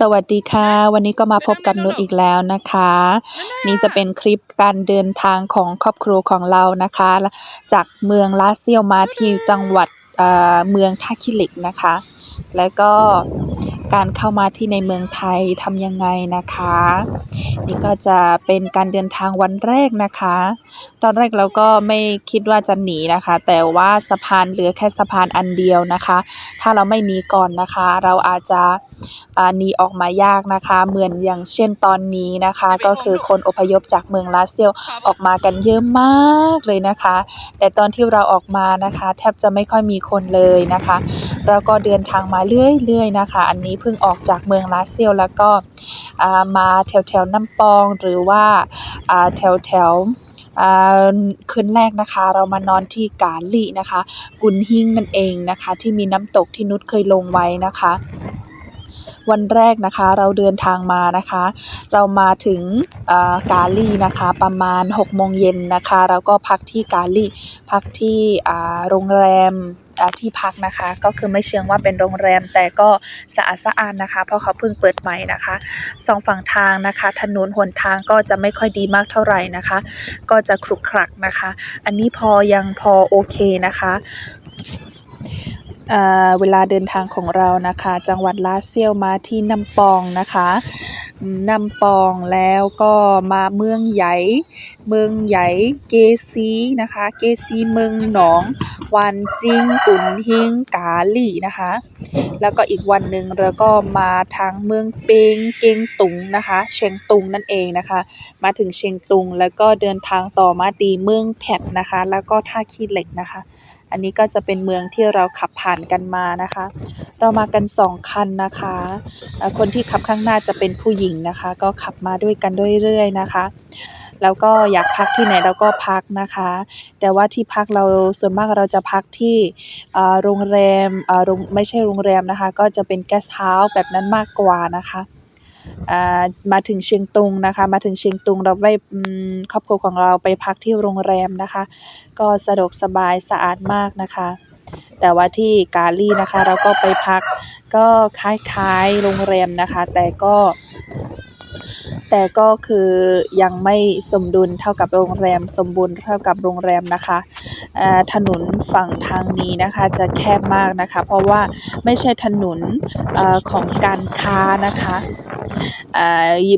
สวัสดีค่ะ วันนี้ก็มาพบกับนุชอีกแล้วนะคะ นี่จะเป็นคลิปการเดินทางของครอบครัวของเรานะคะ จากเมืองลาเซียวมาที่จังหวัดเอ่อเมืองท่าขี้เหล็กนะคะ และก็ การเข้ามาที่ในเมืองไทยทำยังไงนะคะ นี่ก็จะเป็นการเดินทางวันแรกนะคะ ตอนแรกเราก็ไม่คิดว่าจะหนีนะคะ แต่ว่าสะพานเหลือแค่สะพานอันเดียวนะคะ ถ้าเราไม่หนีก่อนนะคะ เราอาจจะหนีออกมายากนะคะ เหมือนอย่างเช่นตอนนี้นะคะ ก็คือคนอพยพจากเมืองลาเซียวออกมากันเยอะมากเลยนะคะ แต่ตอนที่เราออกมานะคะ แทบจะไม่ค่อยมีคนเลยนะคะเราก็เดินทางมาเรื่อยๆนะคะ อันนี้เพิ่งออกจากเมืองลาเซียวแล้วก็มาแถวๆน้ำปองหรือว่าแถวๆคืนแรกนะคะเรามานอนที่กาลีนะคะ กุนฮิงนั่นเองนะคะ ที่มีน้ำตกที่นุชเคยลงไว้นะคะ วันแรกนะคะเราเดินทางมานะคะ เรามาถึงกาลีนะคะ ประมาณ6โมงเย็นนะคะเราก็พักที่กาลีพักที่โรงแรมที่พักนะคะ ก็คือไม่เชิงว่าเป็นโรงแรมแต่ก็สะอาดสะอาดนะคะ เพราะเขาเพิ่งเปิดใหม่นะคะสองฝั่งทางนะคะ ถนนหนทางก็จะไม่ค่อยดีมากเท่าไหร่นะคะ ก็จะขรุขระนะคะ อันนี้พอยังพอโอเคนะคะ เวลาเดินทางของเรานะคะ จังหวัดลาเซียวมาที่นำปองนะคะนำปองแล้วก็มาเมืองใหญ่ เมืองใหญ่เกซีนะคะ เกซีเมืองหนองวานจิงกุนฮิงกาลี่นะคะ แล้วก็อีกวันหนึ่งเราก็มาทางเมืองเปงเกงตุงนะคะ เชียงตุงนั่นเองนะคะ มาถึงเชียงตุงแล้วก็เดินทางต่อมาตีเมืองแพดนะคะ แล้วก็ท่าขี้เหล็กนะคะ อันนี้ก็จะเป็นเมืองที่เราขับผ่านกันมานะคะ เรามากันสองคันนะคะคนที่ขับข้างหน้าจะเป็นผู้หญิงนะคะ ก็ขับมาด้วยกันเรื่อยๆนะคะแล้วก็อยากพักที่ไหนเราก็พักนะคะ แต่ว่าที่พักเราส่วนมากเราจะพักที่โรงแรมไม่ใช่โรงแรมนะคะ ก็จะเป็น guest house แบบนั้นมากกว่านะคะ มาถึงเชียงตุงนะคะ มาถึงเชียงตุงเราไปครอบครัวของเราไปพักที่โรงแรมนะคะ ก็สะดวกสบายสะอาดมากนะคะ แต่ว่าที่กาลี่นะคะ เราก็ไปพักก็คล้ายๆโรงแรมนะคะ แต่ก็ แต่ก็คือยังไม่สมดุลเท่ากับโรงแรม สมบูรณ์เท่ากับโรงแรมนะคะถนนฝั่งทางนี้นะคะจะแคบมากนะคะ เพราะว่าไม่ใช่ถนนอของการค้านะคะ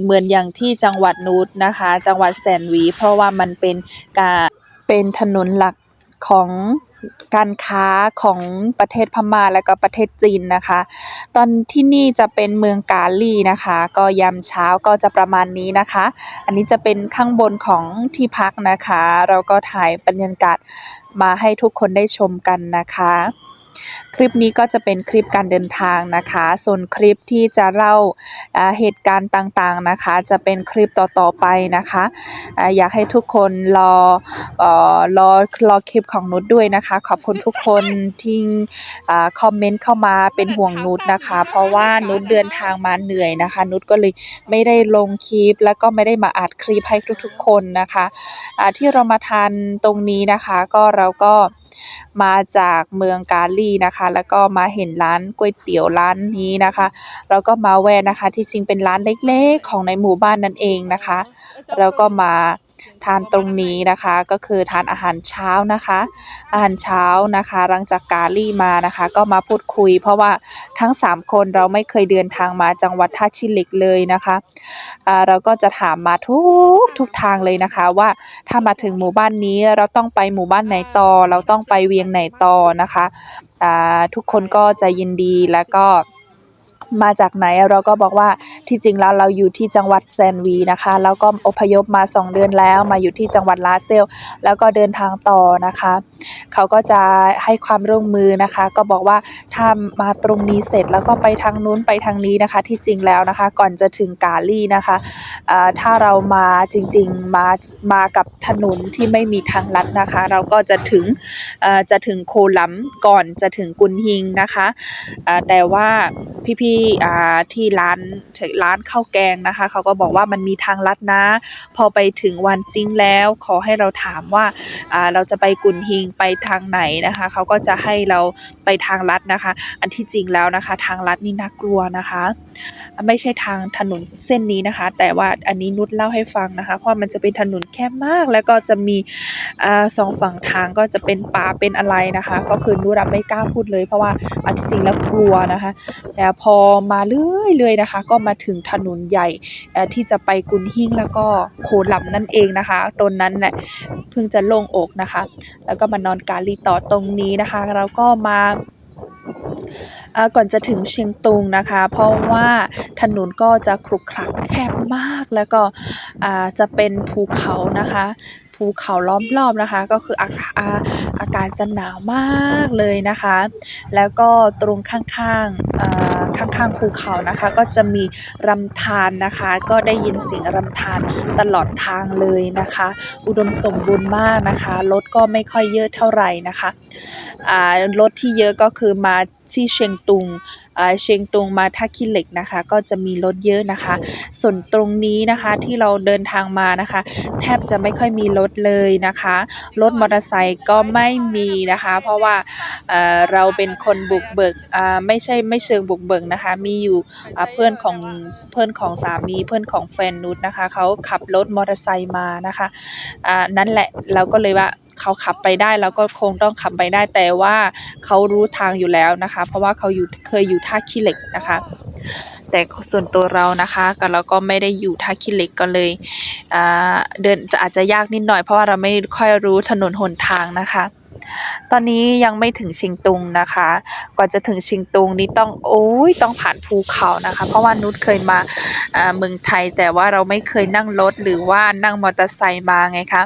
เหมือนอย่างที่จังหวัดนูตนะคะ จังหวัดแสนวี เพราะว่ามันเป็นการเป็นถนนหลักของการค้าของประเทศพม่าและก็ประเทศจีนนะคะ ตอนที่นี่จะเป็นเมืองกาลีนะคะ ก็ยามเช้าก็จะประมาณนี้นะคะ อันนี้จะเป็นข้างบนของที่พักนะคะ เราก็ถ่ายบรรยากาศมาให้ทุกคนได้ชมกันนะคะ คลิปนี้ก็จะเป็นคลิปการเดินทางนะคะ ส่วนคลิปที่จะเล่าเหตุการณ์ต่างๆนะคะ จะเป็นคลิปต่อๆไปนะคะออยากให้ทุกคนรอเอ่อรอรอคลิปของนุชด้วยนะคะ ขอบคุณทุกคนที่คอมเมนต์เข้ามาเป็นห่วงนุชนะคะ เพราะว่านุชเดินทางมาเหนื่อยนะคะ นุชก็เลยไม่ได้ลงคลิป แล้วก็ไม่ได้มาอัดคลิปให้ทุกๆคนนะคะที่เรามาทานตรงนี้นะคะ ก็เราก็ มาจากเมืองกาลี่นะคะ แล้วก็มาเห็นร้านก๋วยเตี๋ยวร้านนี้นะคะเราก็มาแวะนะคะที่จริงเป็นร้านเล็กๆ ของในหมู่บ้านนั่นเองนะคะ แล้วก็มา ทานตรงนี้นะคะก็คือทานอาหารเช้านะคะ อาหารเช้านะคะ หลังจากกาลี่มานะคะ ก็มาพูดคุย เพราะว่าทั้ง 3 คนเราไม่เคยเดินทางมาจังหวัดท่าชิล็กเลยนะคะอ่าเราก็จะถามมาทุกทุกทางเลยนะคะ ว่าถ้ามาถึงหมู่บ้านนี้เราต้องไปหมู่บ้านไหนต่อ เราต้องไปเวียงไหนต่อนะคะทุกคนก็จะยินดีแล้วก็ มาจากไหนเราก็บอกว่าที่จริงแล้วเราอยู่ที่จังหวัดแซนวีนะคะ แล้วก็อพยพมา 2 เดือนแล้วมาอยู่ที่จังหวัดลาเซล แล้วก็เดินทางต่อนะคะ เขาก็จะให้ความร่วมมือนะคะ ก็บอกว่าถ้ามาตรงนี้เสร็จแล้วก็ไปทางนู้นไปทางนี้นะคะ ที่จริงแล้วนะคะ ก่อนจะถึงกาลี่นะคะถ้าเรามาจริงๆมามากับถนนที่ไม่มีทางลัดนะคะ เราก็จะถึงจะถึงโคลัมก่อนจะถึงกุนฮิงนะคะแต่ว่าพี่ๆอ่าที่ร้านร้านข้าวแกงนะคะ เขาก็บอกว่ามันมีทางลัดนะ พอไปถึงวันจริงแล้วขอให้เราถามว่าอ่าเราจะไปกุนฮิงไปทางไหนนะคะ เขาก็จะให้เราไปทางลัดนะคะ อันที่จริงแล้วนะคะ ทางลัดนี่น่ากลัวนะคะ ไม่ใช่ทางถนนเส้นนี้นะคะ แต่ว่าอันนี้นุชเล่าให้ฟังนะคะเพราะมันจะเป็นถนนแคบมาก แล้วก็จะมีอสองฝั่งทางก็จะเป็นป่าเป็นอะไรนะคะ ก็คือนุชไม่กล้าพูดเลย เพราะว่าเอาจริงแล้วกลัวนะคะแต่พอมาเรื่อยๆนะคะ ก็มาถึงถนนใหญ่ที่จะไปกุนหิ้งแล้วก็โคหลำนั่นเองนะคะตรงนั้นแหละเพิ่งจะโล่งอกนะคะ แล้วก็มานอนกาลีต่อตรงนี้นะคะ เราก็มาก่อนจะถึงเชียงตุงนะคะ เพราะว่าถนนก็จะขรุขระแคบมากแล้วก็จะเป็นภูเขานะคะ ภูเขาล้อมรอบนะคะ ก็คืออาอาอากาศจะหนาวมากเลยนะคะ แล้วก็ตรงข้างๆข้างๆภูเขานะคะ ก็จะมีรำธารนะคะ ก็ได้ยินเสียงรำธารตลอดทางเลยนะคะ อุดมสมบูรณ์มากนะคะรถก็ไม่ค่อยเยอะเท่าไหร่นะคะรถที่เยอะก็คือมาที่เชียงตุง เชียงตุงมาท่าขี้เหล็กนะคะ ก็จะมีรถเยอะนะคะ ส่วนตรงนี้นะคะที่เราเดินทางมานะคะ แทบจะไม่ค่อยมีรถเลยนะคะรถมอเตอร์ไซค์ก็ไม่มีนะคะ เพราะว่าเอ่อเราเป็นคนบุกเบิกอ่าไม่ใช่ไม่เชิงบุกเบิกนะคะ มีอยู่อ่าเพื่อนของเพื่อนของสามีเพื่อนของแฟนนุชนะคะเขาขับรถมอเตอร์ไซค์มานะคะอ่านั่นแหละเราก็เลยว่า เขาขับไปได้เราก็คงต้องขับไปได้แต่ว่าเขารู้ทางอยู่แล้วนะคะ เพราะว่าเขาอยู่เคยอยู่ท่าขี้เหล็กนะคะ แต่ส่วนตัวเรานะคะก็เราก็ไม่ได้อยู่ท่าขี้เหล็กก็เลยเดินจะอาจจะยากนิดหน่อยเพราะว่าเราไม่ค่อยรู้ถนนหนทางนะคะตอนนี้ยังไม่ถึงเชิงตุงนะคะ ก่อนจะถึงเชิงตุงนี่ต้องโอ้ยต้องผ่านภูเขานะคะ เพราะว่านุชเคยมาเมืองไทย แต่ว่าเราไม่เคยนั่งรถหรือว่านั่งมอเตอร์ไซค์มาไงคะ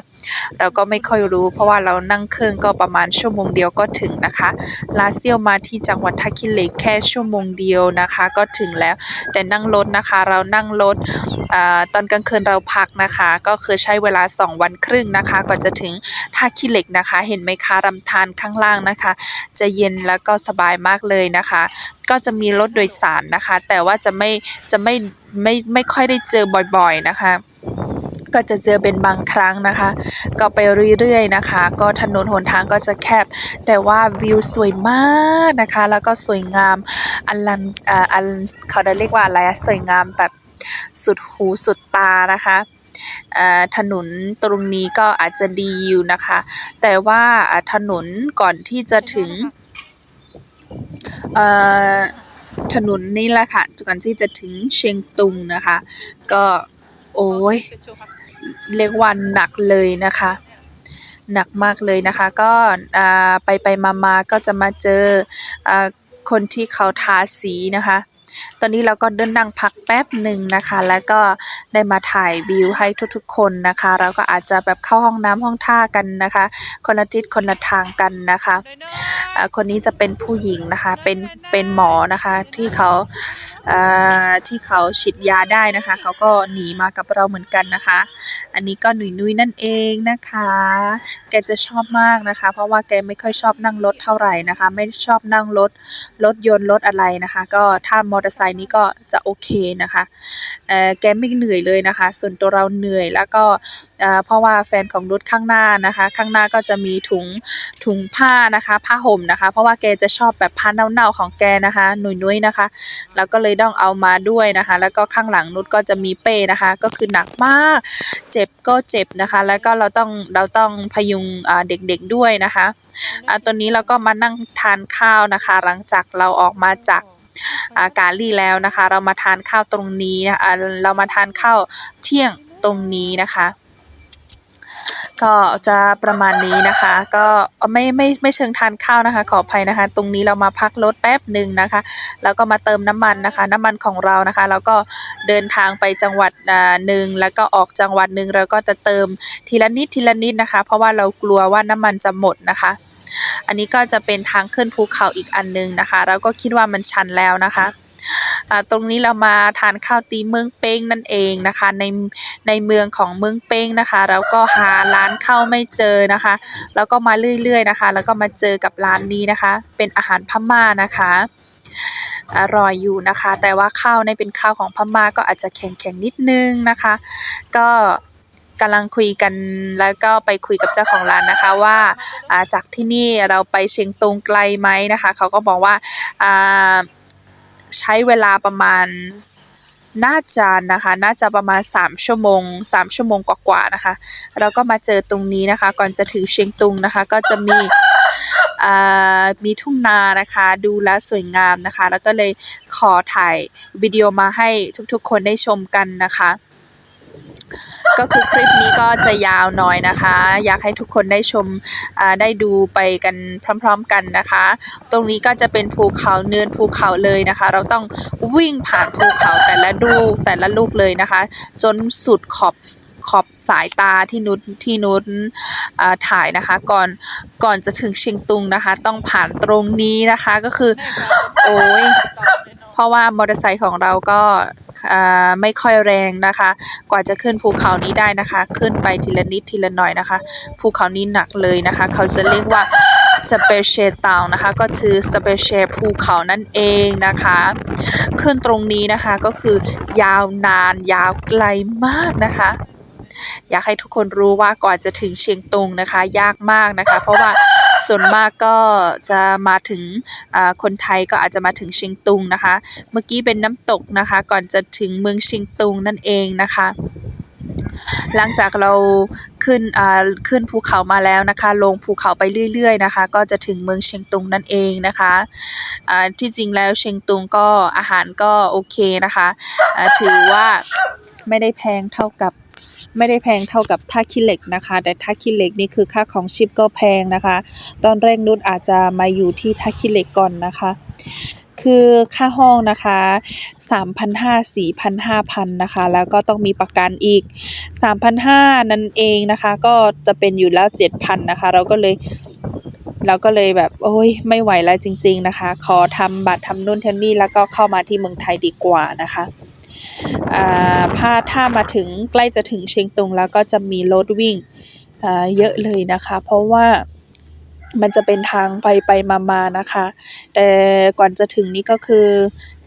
เราก็ไม่ค่อยรู้ เพราะว่าเรานั่งเครื่องก็ประมาณชั่วโมงเดียวก็ถึงนะคะลาเซียวมาที่จังหวัดท่าขี้เหล็กแค่ชั่วโมงเดียวนะคะ ก็ถึงแล้ว แต่นั่งรถนะคะ เรานั่งรถอตอนกลางคืนเราพักนะคะ ก็คือใช้เวลา 2 วันครึ่งนะคะก่อนจะถึงท่าขี้เหล็กนะคะ เห็นไหมคะรำธารข้างล่างนะคะ จะเย็นแล้วก็สบายมากเลยนะคะ ก็จะมีรถโดยสารนะคะ แต่ว่าจะไม่จะไม่ไม่ไม่ค่อยได้เจอบ่อยๆนะคะ ก็จะเจอเป็นบางครั้งนะคะ ก็ไปเรื่อยๆนะคะ ก็ถนนหนทางก็จะแคบ แต่ว่าวิวสวยมากนะคะ แล้วก็สวยงามอันอ่าอันเขาได้เรียกว่าอะไรสวยงามแบบสุดหูสุดตานะคะถนนตรงนี้ก็อาจจะดีอยู่นะคะ แต่ว่าถนนก่อนที่จะถึงถนนนี่แหละค่ะก่อนที่จะถึงเชียงตุงนะคะ ก็โอ้ย เรียกว่าหนักเลยนะคะ หนักมากเลยนะคะ ก็อ่าไปไปมามาก็จะมาเจออ่าคนที่เขาทาสีนะคะ ตอนนี้เราก็เดินนั่งพักแป๊บหนึ่งนะคะ แล้วก็ได้มาถ่ายวิวให้ทุกๆ คนนะคะ เราก็อาจจะแบบเข้าห้องน้ำห้องท่ากันนะคะ คนละทิศคนละทางกันนะคะคนนี้จะเป็นผู้หญิงนะคะเป็นเป็นหมอนะคะที่เขาอ่าที่เขาฉีดยาได้นะคะ เขาก็หนีมากับเราเหมือนกันนะคะ อันนี้ก็หนุยนุยนั่นเองนะคะ แกจะชอบมากนะคะ เพราะว่าแกไม่ค่อยชอบนั่งรถเท่าไหร่นะคะ ไม่ชอบนั่งรถรถยนต์รถอะไรนะคะ ก็ถ้ามอเตอร์ไซค์นี้ก็จะโอเคนะคะเอ่อแกไม่เหนื่อยเลยนะคะ ส่วนตัวเราเหนื่อยแล้วก็เอ่อเพราะว่าแฟนของนุชข้างหน้านะคะ ข้างหน้าก็จะมีถุงถุงผ้านะคะผ้าห่มนะคะ เพราะว่าแกจะชอบแบบผ้าเน่าๆของแกนะคะหนุ่ยนุยนะคะแล้วก็เลยต้องเอามาด้วยนะคะ แล้วก็ข้างหลังนุชก็จะมีเป้นะคะ ก็คือหนักมาก เจ็บก็เจ็บนะคะ แล้วก็เราต้องเราต้องพยุงเด็กๆด้วยนะคะอ่าตอนนี้เราก็มานั่งทานข้าวนะคะ หลังจากเราออกมาจาก กาลี่แล้วนะคะ เรามาทานข้าวตรงนี้นะเรามาทานข้าวเที่ยงตรงนี้นะคะก็จะประมาณนี้นะคะ ก็ไม่ไม่ไม่เชิงทานข้าวนะคะ ขออภัยนะคะ ตรงนี้เรามาพักรถแป๊บหนึ่งนะคะ แล้วก็มาเติมน้ำมันนะคะ น้ำมันของเรานะคะ แล้วก็เดินทางไปจังหวัดอ่าหนึ่งแล้วก็ออกจังหวัดหนึ่งเราก็จะเติมทีละนิดทีละนิดนะคะ เพราะว่าเรากลัวว่าน้ำมันจะหมดนะคะ อันนี้ก็จะเป็นทางขึ้นภูเขาอีกอันนึงนะคะเราก็คิดว่ามันชันแล้วนะคะตรงนี้เรามาทานข้าวตีเมืองเป้งนั่นเองนะคะ ในในเมืองของเมืองเป้งนะคะเราก็หาร้านข้าวไม่เจอนะคะ แล้วก็มาเรื่อยๆนะคะ แล้วก็มาเจอกับร้านนี้นะคะ เป็นอาหารพม่านะคะ อร่อยอยู่นะคะ แต่ว่าข้าวในเป็นข้าวของพม่าก็อาจจะแข็งๆนิดนึงนะคะ ก็ กำลังคุยกันแล้วก็ไปคุยกับเจ้าของร้านนะคะว่าจากที่นี่เราไปเชียงตุงไกลไหมนะคะเขาก็บอกว่าใช้เวลาประมาณน่าจะนะคะ น่าจะประมาณ 3 ชั่วโมง 3 ชั่วโมงกว่าๆนะคะแล้วก็มาเจอตรงนี้นะคะ ก่อนจะถึงเชียงตุงนะคะ ก็จะมีมีทุ่งนานะคะ ดูแลสวยงามนะคะ แล้วก็เลยขอถ่ายวิดีโอมาให้ทุกๆคนได้ชมกันนะคะ ก็คือคลิปนี้ก็จะยาวหน่อยนะคะ อยากให้ทุกคนได้ชมได้ดูไปกันพร้อม ๆ กันนะคะ ตรงนี้ก็จะเป็นภูเขาเนินภูเขาเลยนะคะ เราต้องวิ่งผ่านภูเขาแต่ละลูกแต่ละลูกเลยนะคะ จนสุดขอบ ขอบสายตาที่นุชที่นุชถ่ายนะคะ ก่อนก่อนจะถึงเชียงตุงนะคะ ต้องผ่านตรงนี้นะคะก็คือ โอ้ยเพราะว่ามอเตอร์ไซค์ของเราก็ไม่ค่อยแรงนะคะ กว่าจะขึ้นภูเขานี้ได้นะคะ ขึ้นไปทีละนิดทีละหน่อยนะคะ ภูเขานี้หนักเลยนะคะ เขาจะเรียกว่าสเปเชียลตาวนะคะ ก็คือสเปเชียลภูเขานั่นเองนะคะ ขึ้นตรงนี้นะคะก็คือยาวนานยาวไกลมากนะคะ อยากให้ทุกคนรู้ว่าก่อนจะถึงเชียงตุงนะคะ ยากมากนะคะ เพราะว่าส่วนมากก็จะมาถึงคนไทยก็อาจจะมาถึงเชียงตุงนะคะ เมื่อกี้เป็นน้ำตกนะคะ ก่อนจะถึงเมืองเชียงตุงนั่นเองนะคะ หลังจากเราขึ้นขึ้นภูเขามาแล้วนะคะ ลงภูเขาไปเรื่อยๆนะคะ ก็จะถึงเมืองเชียงตุงนั่นเองนะคะที่จริงแล้วเชียงตุงก็อาหารก็โอเคนะคะ ถือว่าไม่ได้แพงเท่ากับ ไม่ได้แพงเท่ากับท่าขี้เหล็กนะคะ แต่ท่าขี้เหล็กนี่คือค่าของชีพก็แพงนะคะ ตอนแรกนุชอาจจะมาอยู่ที่ท่าขี้เหล็กก่อนนะคะ คือค่าห้องนะคะ3,500 4,000 5,000นะคะ แล้วก็ต้องมีประกันอีก 3,500 นั่นเองนะคะ ก็จะเป็นอยู่แล้ว 7,000 นะคะ เราก็เลยเราก็เลยแบบโอ้ยไม่ไหวแล้วจริง ๆนะคะ ขอทำบัตรทำนู่นทำนี่แล้วก็เข้ามาที่เมืองไทยดีกว่านะคะ พาถ้ามาถึงใกล้จะถึงเชียงตุงแล้วก็จะมีรถวิ่งเยอะเลยนะคะ เพราะว่ามันจะเป็นทางไปไปมามานะคะ แต่ก่อนจะถึงนี้ก็คือ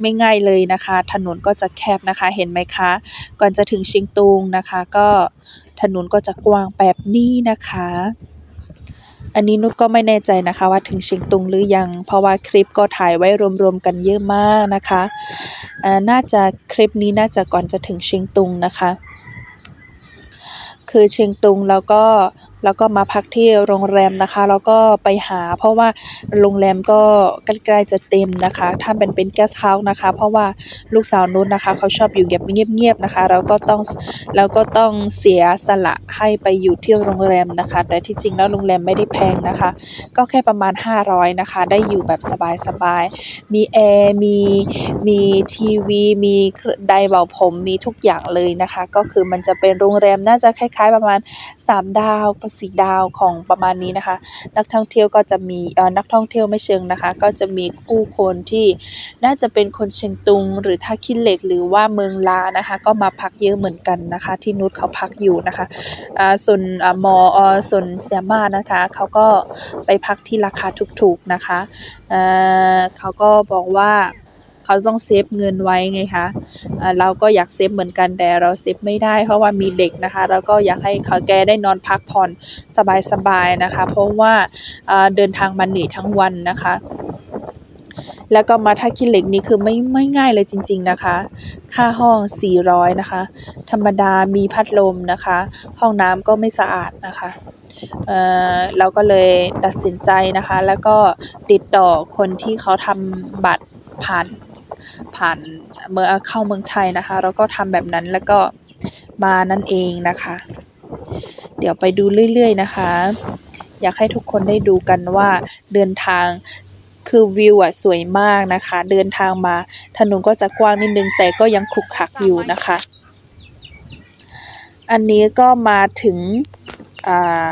ไม่ง่ายเลยนะคะ ถนนก็จะแคบนะคะ เห็นไหมคะ ก่อนจะถึงเชียงตุงนะคะ ก็ถนนก็จะกว้างแบบนี้นะคะ อันนี้นุชก็ไม่แน่ใจนะคะว่าถึงเชียงตุงหรือยัง เพราะว่าคลิปก็ถ่ายไว้รวมๆกันเยอะมากนะคะอ่าน่าจะคลิปนี้น่าจะก่อนจะถึงเชียงตุงนะคะ คือเชียงตุงแล้วก็ แล้วก็มาพักที่โรงแรมนะคะ แล้วก็ไปหา เพราะว่าโรงแรมก็ใกล้ๆจะเต็มนะคะ ถ้าเป็นเป็น guest house นะคะ เพราะว่าลูกสาวนุชนะคะ เขาชอบอยู่แบบเงียบๆนะคะ เราก็ต้องเราก็ต้องเสียสละให้ไปอยู่ที่โรงแรมนะคะ แต่ที่จริงแล้วโรงแรมไม่ได้แพงนะคะ ก็แค่ประมาณ 500นะคะ ได้อยู่แบบสบายๆ มีแอร์มีมีทีวี มีไดร์เป่าผมมีทุกอย่างเลยนะคะ ก็คือมันจะเป็นโรงแรมน่าจะคล้าย ๆ ประมาณ 3 ดาว4 ดาวของประมาณนี้นะคะ นักท่องเที่ยวก็จะมีเอ่อนักท่องเที่ยวไม่เชิงนะคะ ก็จะมีผู้คนที่น่าจะเป็นคนเชียงตุง หรือท่าขี้เหล็ก หรือว่าเมืองลานะคะ ก็มาพักเยอะเหมือนกันนะคะ ที่นุชเขาพักอยู่นะคะอ่าส่วนอ่ามออส่วนแซมมานะคะเขาก็ไปพักที่ราคาถูกๆนะคะอ่อเขาก็บอกว่า เขาต้องเซฟเงินไว้ไงคะเอ่อเราก็อยากเซฟเหมือนกันแต่เราเซฟไม่ได้เพราะว่ามีเด็กนะคะ แล้วก็อยากให้เขาแกได้นอนพักผ่อนสบายๆนะคะ เพราะว่าเดินทางมาเหนื่อยทั้งวันนะคะแล้วก็มาท่าขี้เหล็กนี่คือไม่ไม่ง่ายเลยจริง ๆนะคะ ค่าห้อง 400 นะคะ ธรรมดามีพัดลมนะคะ ห้องน้ำก็ไม่สะอาดนะคะเออเราก็เลยตัดสินใจนะคะ แล้วก็ติดต่อคนที่เขาทำบัตรผ่าน ผ่านเมื่อเข้าเมืองไทยนะคะเราก็ทำแบบนั้นแล้วก็มานั่นเองนะคะ เดี๋ยวไปดูเรื่อยๆนะคะ อยากให้ทุกคนได้ดูกันว่าเดินทางคือวิวอะสวยมากนะคะ เดินทางมาถนนก็จะกว้างนิดนึงแต่ก็ยังขรุขระอยู่นะคะ อันนี้ก็มาถึงอ่า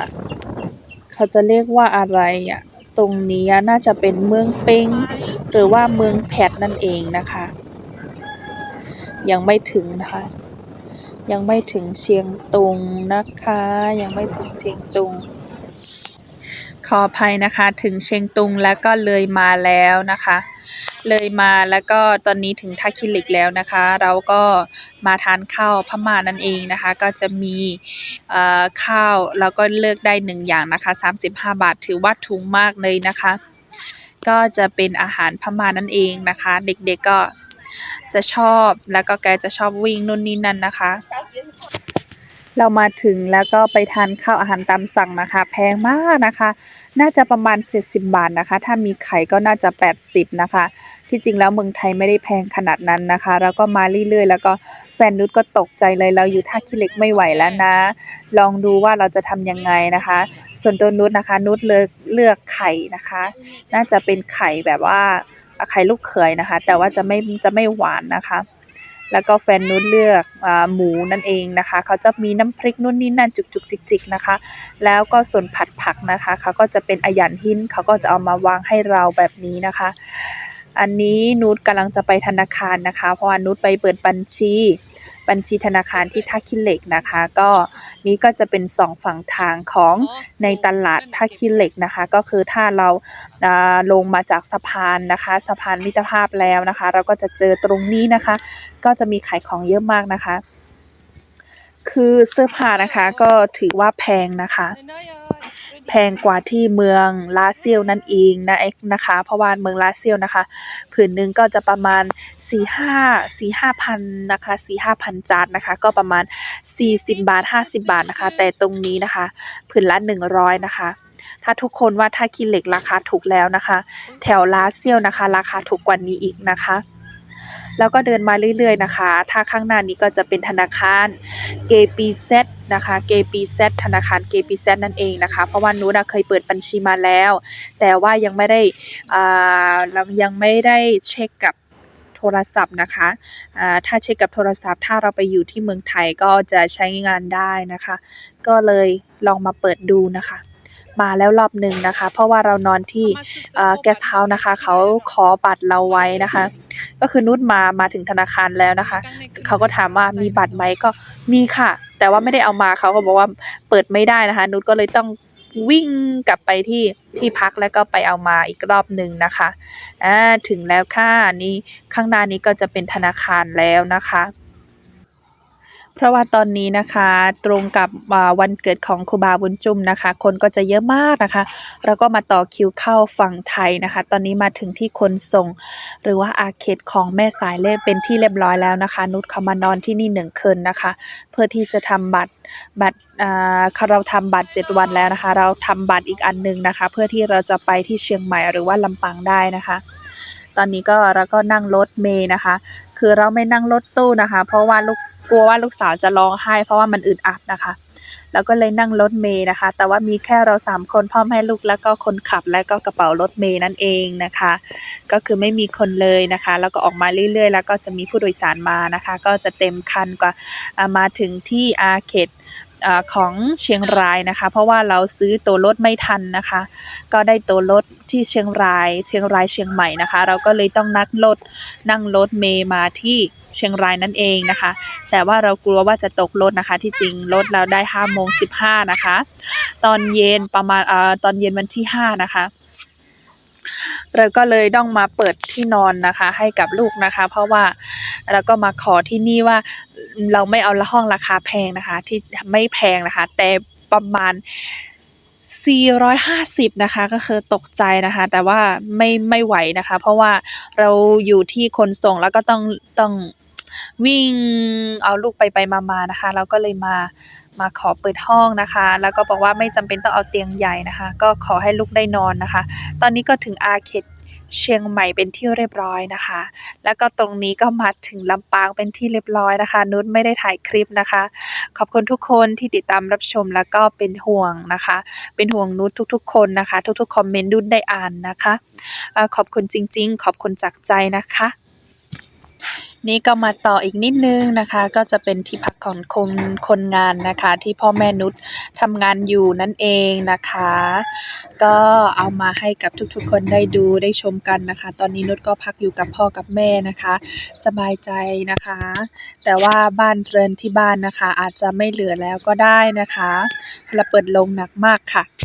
เขาจะเรียกว่าอะไรอะตรงนี้น่าจะเป็นเมืองเป้ง หรือว่าเมืองแพดนั่นเองนะคะ ยังไม่ถึงนะคะ ยังไม่ถึงเชียงตุงนะคะ ยังไม่ถึงเชียงตุง ขออภัยนะคะถึงเชียงตุงแล้วก็เลยมาแล้วนะคะ เลยมาแล้วก็ตอนนี้ถึงท่าขี้เหล็กแล้วนะคะ เราก็มาทานข้าวพม่านั่นเองนะคะ ก็จะมีข้าวแล้วก็เลือกได้หนึ่งอย่างนะคะ 35 บาทถือว่าถูกมากเลยนะคะ ก็จะเป็นอาหารพม่านั่นเองนะคะ เด็กๆก็จะชอบแล้วก็แกจะชอบวิ่งนู่นนี่นั่นนะคะ เรามาถึงแล้วก็ไปทานข้าวอาหารตามสั่งนะคะ แพงมากนะคะ น่าจะประมาณ 70 บาทนะคะ ถ้ามีไข่ก็น่าจะ 80 นะคะ ที่จริงแล้วเมืองไทยไม่ได้แพงขนาดนั้นนะคะ แล้วก็มาเรื่อยๆ แล้วก็แฟนนุชก็ตกใจเลยเราอยู่ท่าขี้เหล็กไม่ไหวแล้วนะ ลองดูว่าเราจะทำยังไงนะคะ ส่วนตัวนุชนะคะ นุชเลือกเลือกไข่นะคะ น่าจะเป็นไข่แบบว่าไข่ลูกเขยนะคะ แต่ว่าจะไม่จะไม่หวานนะคะ แล้วก็แฟนนุชเลือกอหมูนั่นเองนะคะ เขาจะมีน้ำพริกนู่นนี่นั่นจุกจุกจิกจิกนะคะ แล้วก็ส่วนผัดผักนะคะ เขาก็จะเป็นอายันหินเขาก็จะเอามาวางให้เราแบบนี้นะคะ อันนี้นุชกำลังจะไปธนาคารนะคะ เพราะว่านุชไปเปิดบัญชี บัญชีธนาคารที่ท่าขี้เหล็กนะคะ ก็นี้ก็จะเป็นสองฝั่งทางของในตลาดท่าขี้เหล็กนะคะ ก็คือถ้าเราอ่าลงมาจากสะพานนะคะ สะพานมิตรภาพแล้วนะคะ เราก็จะเจอตรงนี้นะคะ ก็จะมีขายของเยอะมากนะคะ คือเสื้อผ้านะคะก็ถือว่าแพงนะคะ แพงกว่าที่เมืองลาเซียวนั่นเองนะเอกนะคะ เพราะว่าเมืองลาเซียวนะคะ ผืนหนึ่งก็จะประมาณ 4 5 4 5พันนะคะ4 5พันจาทนะคะ ก็ประมาณ 40 บาท 50 บาทนะคะ แต่ตรงนี้นะคะ ผืนละ 100 นะคะ ถ้าทุกคนว่าถ้าคิดเหล็กราคาถูกแล้วนะคะ แถวลาเซียวนะคะ ราคาถูกกว่านี้อีกนะคะ แล้วก็เดินมาเรื่อยๆนะคะ ถ้าข้างหน้านี้ก็จะเป็นธนาคาร KPZ นะคะ KPZ ธนาคาร KPZ นั่นเองนะคะ เพราะว่านุชเคยเปิดบัญชีมาแล้ว แต่ว่ายังไม่ได้อ่าเรายังไม่ได้เช็คกับโทรศัพท์นะคะ ถ้าเช็คกับโทรศัพท์ ถ้าเราไปอยู่ที่เมืองไทยก็จะใช้งานได้นะคะ ก็เลยลองมาเปิดดูนะคะ มาแล้วรอบหนึ่งนะคะ เพราะว่าเรานอนที่อ่า guest house นะคะ เขาขอบัตรเราไว้นะคะ ก็คือนุชมามาถึงธนาคารแล้วนะคะ เขาก็ถามว่ามีบัตรไหมก็มีค่ะ แต่ว่าไม่ได้เอามาเขาก็บอกว่าเปิดไม่ได้นะคะ นุชก็เลยต้องวิ่งกลับไปที่ที่พักแล้วก็ไปเอามาอีกรอบหนึ่งนะคะอ่าถึงแล้วค่ะนี่ข้างหน้านี้ก็จะเป็นธนาคารแล้วนะคะ เพราะว่าตอนนี้นะคะตรงกับวันเกิดของครูบาบุญจุ่มนะคะ คนก็จะเยอะมากนะคะ แล้วก็มาต่อคิวเข้าฝั่งไทยนะคะ ตอนนี้มาถึงที่คนส่ง หรือว่าอาเขตของแม่สายเลขเป็นที่เรียบร้อยแล้วนะคะ นุชเขามานอนที่นี่หนึ่งคืนนะคะ เพื่อที่จะทำบัตรบัตรอ่าเราทำบัตร 7 วันแล้วนะคะ เราทำบัตรอีกอันหนึงนะคะ เพื่อที่เราจะไปที่เชียงใหม่หรือว่าลำปางได้นะคะ ตอนนี้ก็เราก็นั่งรถเมล์นะคะ คือเราไม่นั่งรถตู้นะคะ เพราะว่าลูกกลัวว่าลูกสาวจะร้องไห้ เพราะว่ามันอึดอัดนะคะแล้วก็เลยนั่งรถเมย์นะคะ แต่ว่ามีแค่เราสามคนพ่อแม่ลูกแล้วก็คนขับและก็กระเป๋ารถเมย์นั่นเองนะคะ ก็คือไม่มีคนเลยนะคะ แล้วก็ออกมาเรื่อยๆ แล้วก็จะมีผู้โดยสารมานะคะ ก็จะเต็มคันกว่ามาถึงที่อาเขต อของเชียงรายนะคะ เพราะว่าเราซื้อตัวรถไม่ทันนะคะ ก็ได้ตัวรถที่เชียงราย เชียงรายเชียงใหม่นะคะ เราก็เลยต้องนัดรถนั่งรถเมย์มาที่เชียงรายนั่นเองนะคะ แต่ว่าเรากลัวว่าจะตกรถนะคะ ที่จริงรถเราได้ห้าโมงสิบห้านะคะ ตอนเย็นประมาณเอ่อตอนเย็นวันที่ห้านะคะเราก็เลยต้องมาเปิดที่นอนนะคะ ให้กับลูกนะคะ เพราะว่าเราก็มาขอที่นี่ว่า เราไม่เอาละห้องราคาแพงนะคะ ที่ไม่แพงนะคะ แต่ประมาณ 450 นะคะ ก็คือตกใจนะคะ แต่ว่าไม่ไม่ไหวนะคะ เพราะว่าเราอยู่ที่ขนส่งแล้วก็ต้องต้องวิ่งเอาลูกไปไปมาๆนะคะ เราก็เลยมามาขอเปิดห้องนะคะ แล้วก็บอกว่าไม่จำเป็นต้องเอาเตียงใหญ่นะคะ ก็ขอให้ลูกได้นอนนะคะ ตอนนี้ก็ถึงอาเขต เชียงใหม่เป็นที่เรียบร้อยนะคะ แล้วก็ตรงนี้ก็มาถึงลำปางเป็นที่เรียบร้อยนะคะ นุชไม่ได้ถ่ายคลิปนะคะ ขอบคุณทุกคนที่ติดตามรับชมแล้วก็เป็นห่วงนะคะ เป็นห่วงนุชทุกๆ คนนะคะ ทุกๆคอมเมนต์นุชได้อ่านนะคะ ขอบคุณจริง ๆ ขอบคุณจากใจนะคะ นี่ก็มาต่ออีกนิดนึงนะคะ ก็จะเป็นที่พักของคนคนงานนะคะ ที่พ่อแม่นุชทำงานอยู่นั่นเองนะคะ ก็เอามาให้กับทุกๆ คนได้ดูได้ชมกันนะคะ ตอนนี้นุชก็พักอยู่กับพ่อกับแม่นะคะ สบายใจนะคะ แต่ว่าบ้านเรือนที่บ้านนะคะ อาจจะไม่เหลือแล้วก็ได้นะคะเพระเราเปิดลงหนักมากค่ะ